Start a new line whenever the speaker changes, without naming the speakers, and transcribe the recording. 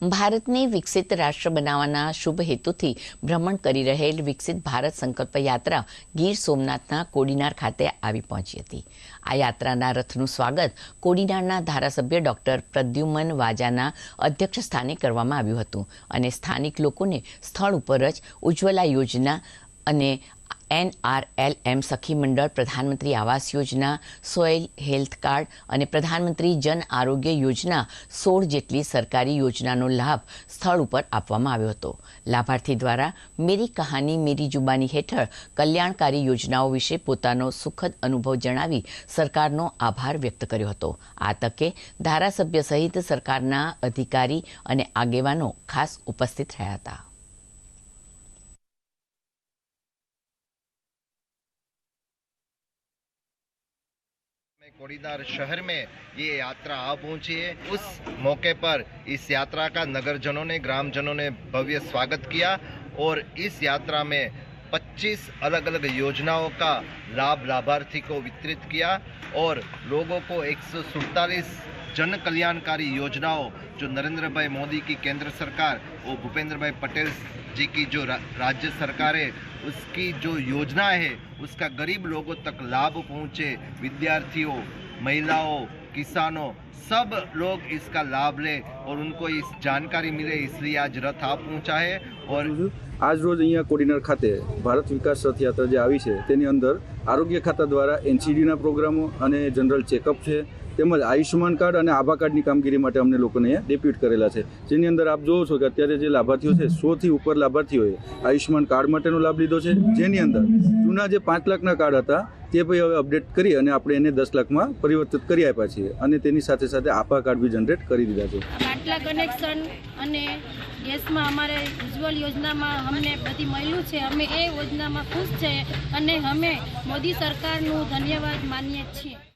ભારતને વિકસિત રાષ્ટ્ર બનાવવાના શુભ હેતુથી ભ્રમણ કરી રહેલ વિકસિત ભારત સંકલ્પ યાત્રા ગીર સોમનાથના કોડીનાર ખાતે આવી પહોંચી હતી. આ યાત્રાના રથનું સ્વાગત કોડીનારના ધારાસભ્ય ડોક્ટર પ્રદ્યુમન વાજાના અધ્યક્ષ સ્થાને કરવામાં આવ્યું હતું અને સ્થાનિક લોકોને સ્થળ ઉપર જ ઉજ્જવલા યોજના અને એનઆરએલએમ સખી મંડળ, પ્રધાનમંત્રી Awas Yojana, soil health card અને પ્રધાનમંત્રી જન આરોગ્ય યોજના સોળ જેટલી સરકારી યોજનાનો લાભ સ્થળ ઉપર આપવામાં આવ્યો હતો. લાભાર્થી દ્વારા મેરી કહાની મેરી જુબાની હેઠળ કલ્યાણકારી યોજનાઓ વિશે પોતાનો સુખદ અનુભવ જણાવી સરકારનો આભાર વ્યક્ત કર્યો હતો. આ તકે ધારાસભ્ય સહિત સરકારના અધિકારી અને આગેવાનો ખાસ ઉપસ્થિત રહ્યા હતા.
कोड़ीदार शहर में ये यात्रा आ पहुँची है। उस मौके पर इस यात्रा का नगरजनों ने, ग्रामजनों ने भव्य स्वागत किया और इस यात्रा में 25 अलग अलग योजनाओं का लाभ लाभार्थी को वितरित किया और लोगों को एक जन कल्याणकारी योजनाओं, जो नरेंद्र भाई मोदी की केंद्र सरकार और भूपेंद्र भाई पटेल जी की जो रा, राज्य सरकार है उसकी जो योजना है उसका गरीब लोगों तक लाभ पहुँचे विद्यार्थियों महिलाओं किसानों सब लोग इसका लाभ ले। और उनको इस जानकारी मिले इसलिए आज रथ आ पहुंचा है और
આજ રોજ અહીંયા કોડીનાર ખાતે ભારત વિકાસ રથયાત્રા જે આવી છે તેની અંદર આરોગ્ય ખાતા દ્વારા એનસીડીના પ્રોગ્રામો અને જનરલ ચેકઅપ છે તેમજ આયુષ્યમાન કાર્ડ અને આભા કાર્ડની કામગીરી માટે અમને લોકોને અહીંયા ડેપ્યુટ કરેલા છે જેની અંદર આપ જોવો છો કે અત્યારે જે લાભાર્થીઓ છે સોથી ઉપર લાભાર્થીઓએ આયુષ્યમાન કાર્ડ માટેનો લાભ લીધો છે જેની અંદર જૂના જે પાંચ લાખના કાર્ડ હતા તે ભાઈ હવે અપડેટ કરી અને આપણે એને દસ લાખમાં પરિવર્તિત કરી આપ્યા છીએ અને તેની સાથે સાથે આભા કાર્ડ બી જનરેટ કરી દીધા છે
બાટલા કનેક્શન અને ગેસમાં અમારે ઉજ્જવલ યોજનામાં અમને બધી મળ્યું છે. અમે એ યોજનામાં ખુશ છે અને અમે મોદી સરકારનું ધન્યવાદ માનીએ છીએ.